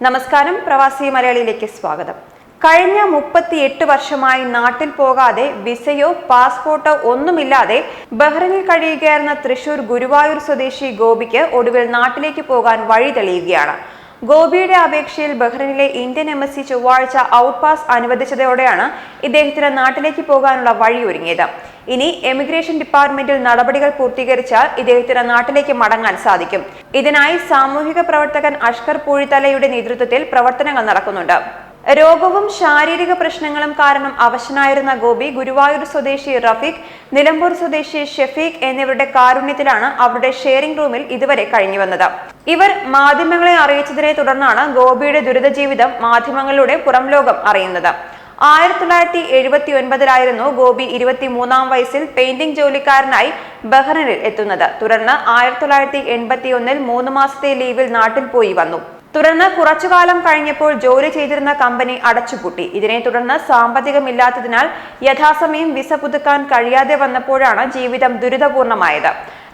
നമസ്കാരം പ്രവാസി മലയാളിയിലേക്ക് സ്വാഗതം. കഴിഞ്ഞ മുപ്പത്തിയെട്ട് വർഷമായി നാട്ടിൽ പോകാതെ വിസയോ പാസ്പോർട്ടോ ഒന്നുമില്ലാതെ ബഹ്റിനിൽ കഴിയുകയായിരുന്ന തൃശൂർ ഗുരുവായൂർ സ്വദേശി ഗോപിക്ക് ഒടുവിൽ നാട്ടിലേക്ക് പോകാൻ വഴി തെളിയുകയാണ്. ഗോപിയുടെ അപേക്ഷയിൽ ബഹ്റിനിലെ ഇന്ത്യൻ എംബസി ചൊവ്വാഴ്ച ഔട്ട് പാസ് അനുവദിച്ചതോടെയാണ് ഇദ്ദേഹത്തിന് നാട്ടിലേക്ക് പോകാനുള്ള വഴി ഒരുങ്ങിയത് ഇനി എമിഗ്രേഷൻ ഡിപ്പാർട്ട്മെന്റിൽ നടപടികൾ പൂർത്തീകരിച്ചാൽ ഇദ്ദേഹത്തിന് നാട്ടിലേക്ക് മടങ്ങാൻ സാധിക്കും. ഇതിനായി സാമൂഹിക പ്രവർത്തകൻ അഷ്കർ പൂഴിത്തലയുടെ നേതൃത്വത്തിൽ പ്രവർത്തനങ്ങൾ നടക്കുന്നുണ്ട്. രോഗവും ശാരീരിക പ്രശ്നങ്ങളും കാരണം അവശനായിരുന്ന ഗോപി ഗുരുവായൂർ സ്വദേശി റഫീഖ് നിലമ്പൂർ സ്വദേശി ഷെഫീഖ് എന്നിവരുടെ കാരുണ്യത്തിലാണ് അവരുടെ ഷെയറിംഗ് റൂമിൽ ഇതുവരെ കഴിഞ്ഞു വന്നത്. ഇവർ മാധ്യമങ്ങളെ അറിയിച്ചതിനെ തുടർന്നാണ് ഗോപിയുടെ ദുരിത ജീവിതം മാധ്യമങ്ങളിലൂടെ പുറം ലോകം അറിയുന്നത്. ആയിരത്തി തൊള്ളായിരത്തി എഴുപത്തി ഒൻപതിലായിരുന്നു ഗോപി ഇരുപത്തി മൂന്നാം വയസ്സിൽ പെയിന്റിംഗ് ജോലിക്കാരനായി ബഹ്റിനിൽ എത്തുന്നത്. തുടർന്ന് ആയിരത്തി തൊള്ളായിരത്തി എൺപത്തി ഒന്നിൽ മൂന്ന് മാസത്തെ ലീവിൽ നാട്ടിൽ പോയി വന്നു. തുടർന്ന് കുറച്ചുകാലം കഴിഞ്ഞപ്പോൾ ജോലി ചെയ്തിരുന്ന കമ്പനി അടച്ചുപൂട്ടി. ഇതിനെ തുടർന്ന് സാമ്പത്തികമില്ലാത്തതിനാൽ യഥാസമയം വിസ പുതുക്കാൻ കഴിയാതെ വന്നപ്പോഴാണ് ജീവിതം ദുരിതപൂർണമായത്.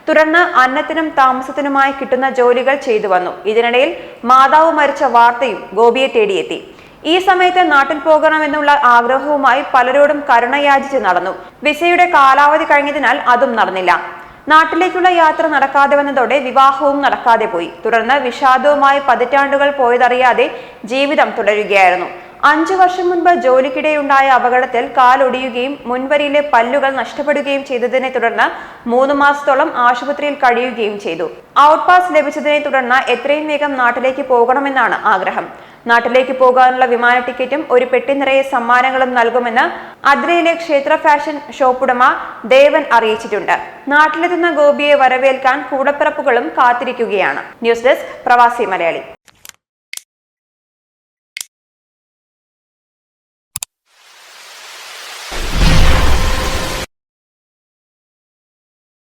തുടർന്ന് അന്നത്തിനും താമസത്തിനുമായി കിട്ടുന്ന ജോലികൾ ചെയ്തു വന്നു. ഇതിനിടയിൽ മാതാവ് മരിച്ച വാർത്തയും ഗോപിയെ തേടിയെത്തി. ഈ സമയത്ത് നാട്ടിൽ പോകണമെന്നുള്ള ആഗ്രഹവുമായി പലരോടും കരുണയാചിച്ച് നടന്നു. വിസയുടെ കാലാവധി കഴിഞ്ഞതിനാൽ അതും നടന്നില്ല. നാട്ടിലേക്കുള്ള യാത്ര നടക്കാതെ വന്നതോടെ വിവാഹവും നടക്കാതെ പോയി. തുടർന്ന് വിഷാദവുമായി പതിറ്റാണ്ടുകൾ പോയതറിയാതെ ജീവിതം തുടരുകയായിരുന്നു. അഞ്ചു വർഷം മുൻപ് ജോലിക്കിടെയുണ്ടായ അപകടത്തിൽ കാലൊടിയുകയും മുൻവരിയിലെ പല്ലുകൾ നഷ്ടപ്പെടുകയും ചെയ്തതിനെ തുടർന്ന് മൂന്ന് മാസത്തോളം ആശുപത്രിയിൽ കഴിയുകയും ചെയ്തു. ഔട്ട് പാസ് ലഭിച്ചതിനെ തുടർന്ന് എത്രയും വേഗം നാട്ടിലേക്ക് പോകണമെന്നാണ് ആഗ്രഹം. നാട്ടിലേക്ക് പോകാനുള്ള വിമാന ടിക്കറ്റും ഒരു പെട്ടി നിറയെ സമ്മാനങ്ങളും നൽകുമെന്ന് അദ്രയിലെ ക്ഷേത്ര ഫാഷൻ ഷോപ്പുടമ ദേവൻ അറിയിച്ചിട്ടുണ്ട്. നാട്ടിലെത്തുന്ന ഗോപിയെ വരവേൽക്കാൻ കൂടപ്പിറപ്പുകളും കാത്തിരിക്കുകയാണ്. ന്യൂസ് ഡെസ്ക് പ്രവാസി മലയാളി.